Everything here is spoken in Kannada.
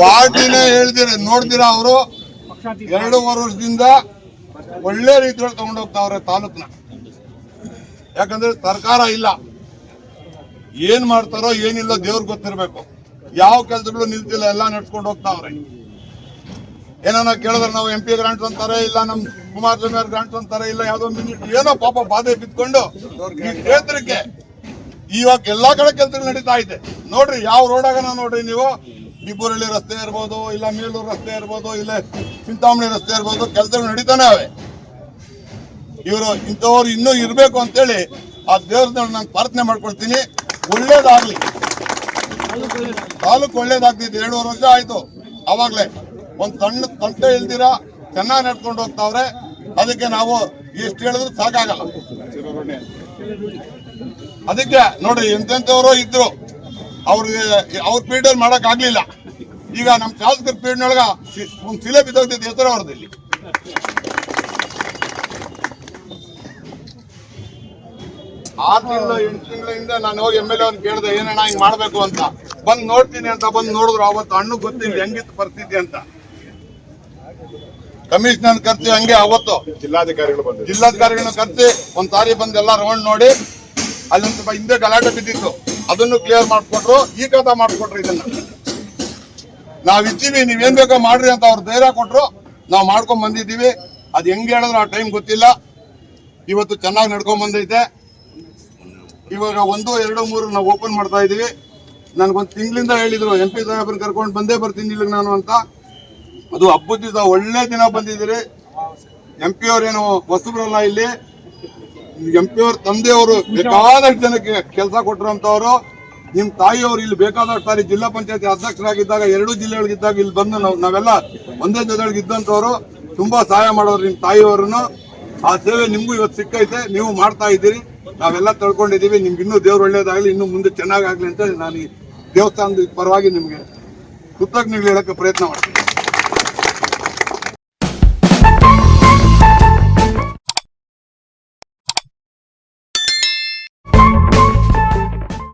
ಪಾರ್ಟಿನೇ ಹೇಳ್ತೀರ ನೋಡ್ತೀರಾ ಅವರು? ಎರಡೂವರೆ ವರ್ಷದಿಂದ ಒಳ್ಳೆ ರೀತಿಯಲ್ಲಿ ತಗೊಂಡೋಗ್ತಾವ್ರೆ ತಾಲೂಕ್ನ. ಯಾಕಂದ್ರೆ ಸರ್ಕಾರ ಇಲ್ಲ. ಏನ್ ಮಾಡ್ತಾರೋ ಏನಿಲ್ಲ ದೇವ್ರ ಗೊತ್ತಿರ್ಬೇಕು. ಯಾವ ಕೆಲಸಗಳು ನಿಲ್ತಿಲ್ಲ, ಎಲ್ಲ ನಡ್ಸ್ಕೊಂಡು ಹೋಗ್ತಾವ್ರೆ ಏನನ್ನ ಕೇಳಿದ್ರೆ ನಾವು ಎಂ ಪಿ ಗ್ರಾಂಟ್ಸ್ ಅಂತಾರೆ, ಇಲ್ಲ ನಮ್ ಕುಮಾರಸ್ವಾಮಿ ಅವ್ರ ಗ್ರಾಂಟ್ಸ್ ಅಂತಾರೆ, ಇಲ್ಲ ಯಾವ್ದೋ ಮಿನಿಟ್ ಏನೋ ಪಾಪ ಬಾಧೆ ಬಿತ್ಕೊಂಡು ಈ ಕ್ಷೇತ್ರಕ್ಕೆ ಇವಾಗ ಎಲ್ಲಾ ಕಡೆ ಕೆಲಸಗಳು ನಡೀತಾ ಇದೆ. ನೋಡ್ರಿ, ಯಾವ ರೋಡಾಗನ ನೋಡ್ರಿ ನೀವು? ನಿಬ್ಬೂರಳ್ಳಿ ರಸ್ತೆ ಇರ್ಬೋದು, ಇಲ್ಲ ಮೇಲೂರು ರಸ್ತೆ ಇರ್ಬೋದು, ಇಲ್ಲ ಚಿಂತಾಮಣಿ ರಸ್ತೆ ಇರ್ಬೋದು, ಕೆಲಸಗಳು ನಡೀತಾನೆ ಅವೆ ಇವರು ಇಂಥವ್ರು ಇನ್ನೂ ಇರಬೇಕು ಅಂತೇಳಿ ಆ ದೇವ್ರನ್ನ ನಾನು ಪ್ರಾರ್ಥನೆ ಮಾಡ್ಕೊಳ್ತೀನಿ. ಒಳ್ಳೇದಾಗ್ಲಿ. ತಾಲೂಕು ಒಳ್ಳೇದಾಗ್ತಿತ್ತು ಎರಡೂವರೆ ವರ್ಷ ಆಯ್ತು. ಅವಾಗ್ಲೇ ಒಂದ್ ಸಣ್ಣ ತಂಟೆ ಇಲ್ದಿರ ಚೆನ್ನಾಗಿ ನಡ್ಕೊಂಡು ಹೋಗ್ತಾವ್ರೆ. ಅದಕ್ಕೆ ನಾವು ಎಷ್ಟು ಹೇಳಿದ್ರು ಸಾಕಾಗಲ್ಲ. ಅದಕ್ಕೆ ನೋಡ್ರಿ ಎಂತೆಂಥವ್ರು ಇದ್ರು, ಅವ್ರಿಗೆ, ಅವ್ರ ಪೀರಿಯಡ್ ಮಾಡಕ್ ಆಗ್ಲಿಲ್ಲ. ಈಗ ನಮ್ ಶಾಸಕರ ಪೀರಿಯಡ್ ಒಳಗ ಸಿ- ಒಂದ್ ಶಿಲೆ ಬಿದ್ದೋಗ್ತಿದ್ದ ಹೆಸರು ಅವ್ರದ್ದು ಇಲ್ಲಿ ಆರು ತಿಂಗಳು, ಎಂಟು ತಿಂಗಳಿಂದ ನಾನು ಹೋಗಿ ಎಂ ಎಲ್ ಎ ಕೇಳಿದೆ, ಏನಣ್ಣ, ಹಿಂಗ್ ಮಾಡ್ಬೇಕು ಅಂತ. ಬಂದ್ ನೋಡ್ತೀನಿ ಅಂತ ಬಂದ್ ನೋಡಿದ್ರು, ಅವತ್ತು ಹಣ್ಣು ಗೊತ್ತಿಲ್ಲ, ಹೆಂಗಿತ್ತು ಬರ್ತಿದ್ದೆ ಅಂತ. ಕಮಿಷನರ್ ಕರ್ತಿ ಹಂಗೆ ಅವತ್ತು. ಜಿಲ್ಲಾಧಿಕಾರಿಗಳು ಬಂದು ಜಿಲ್ಲಾಧಿಕಾರಿಗಳನ್ನ ಕರ್ತಿ ಒಂದ್ ಸಾರಿ ಬಂದು ಎಲ್ಲ ರೌಂಡ್ ನೋಡಿ ಅಲ್ಲೊಂದ್ ಸ್ವಲ್ಪ ಹಿಂದೆ ಗಲಾಟೆ ಬಿದ್ದಿತ್ತು. ಅದನ್ನು ಕ್ಲಿಯರ್ ಮಾಡ್ಕೊಟ್ರು. ಈ ಕಥಾ ಮಾಡ್ಕೊಟ್ರು ಇದನ್ನ. ನಾವ್ ಇದ್ದೀವಿ ನೀವೇನ್ ಬೇಕೋ ಮಾಡ್ರಿ ಅಂತ ಅವ್ರು ಧೈರ್ಯ ಕೊಟ್ರು. ನಾವ್ ಮಾಡ್ಕೊಂಡ್ ಬಂದಿದ್ದೀವಿ. ಅದ್ ಹೆಂಗ್ ಹೇಳಿದ್ರು ಆ ಟೈಮ್ ಗೊತ್ತಿಲ್ಲ. ಇವತ್ತು ಚೆನ್ನಾಗಿ ನಡ್ಕೊಂಡ್ ಬಂದೈತೆ. ಇವಾಗ ಒಂದು ಎರಡು ಮೂರು ನಾವು ಓಪನ್ ಮಾಡ್ತಾ ಇದೀವಿ. ನನ್ಗೊಂದ್ ತಿಂಗಳಿಂದ ಹೇಳಿದ್ರು ಎಂ ಪಿ ಸಾಹೇಬ್ರನ್ನ ಕರ್ಕೊಂಡು ಬಂದೇ ಬರ್ತೀನಿ ಇಲ್ಲಿಗೆ ನಾನು ಅಂತ. ಅದು ಹಬ್ಬದ ದಿವಸ ಒಳ್ಳೆ ದಿನ ಬಂದಿದ್ದೀರಿ ಎಂ ಪಿ ಅವ್ರೇನು ಹೊಸಬ್ರಲ್ಲ ಇಲ್ಲಿ? ಎಂ ಪಿ ಅವ್ರ ತಂದೆಯವರು ಬೇಕಾದಷ್ಟು ಜನಕ್ಕೆ ಕೆಲಸ ಕೊಟ್ಟಿರೋಂಥವ್ರು ನಿಮ್ ತಾಯಿಯವರು ಇಲ್ಲಿ ಬೇಕಾದಷ್ಟು ಸಾರಿ ಜಿಲ್ಲಾ ಪಂಚಾಯತಿ ಅಧ್ಯಕ್ಷರಾಗಿದ್ದಾಗ ಎರಡು ಜಿಲ್ಲೆಗಳಿಗಿದ್ದಾಗ ಇಲ್ಲಿ ಬಂದು ನಾವು ನಾವೆಲ್ಲ ಒಂದೇ ಜೊತೆಗೆ ಇದ್ದಂಥವ್ರು. ತುಂಬಾ ಸಹಾಯ ಮಾಡೋರು ನಿಮ್ ತಾಯಿಯವರನ್ನು. ಆ ಸೇವೆ ನಿಮ್ಗೂ ಇವತ್ತು ಸಿಕ್ಕೈತೆ, ನೀವು ಮಾಡ್ತಾ ಇದ್ದೀರಿ. ನಾವೆಲ್ಲ ತಳ್ಕೊಂಡಿದ್ದೀವಿ, ನಿಮ್ಗೆ ಇನ್ನೂ ದೇವ್ರು ಒಳ್ಳೇದಾಗಲಿ, ಇನ್ನು ಮುಂದೆ ಚೆನ್ನಾಗಾಗ್ಲಿ ಅಂತ ನಾನು ಈ ದೇವಸ್ಥಾನದ ಪರವಾಗಿ ನಿಮ್ಗೆ ಕೃತಜ್ಞಗಳು ಹೇಳಕ್ಕೆ ಪ್ರಯತ್ನ ಮಾಡ್ತೀನಿ.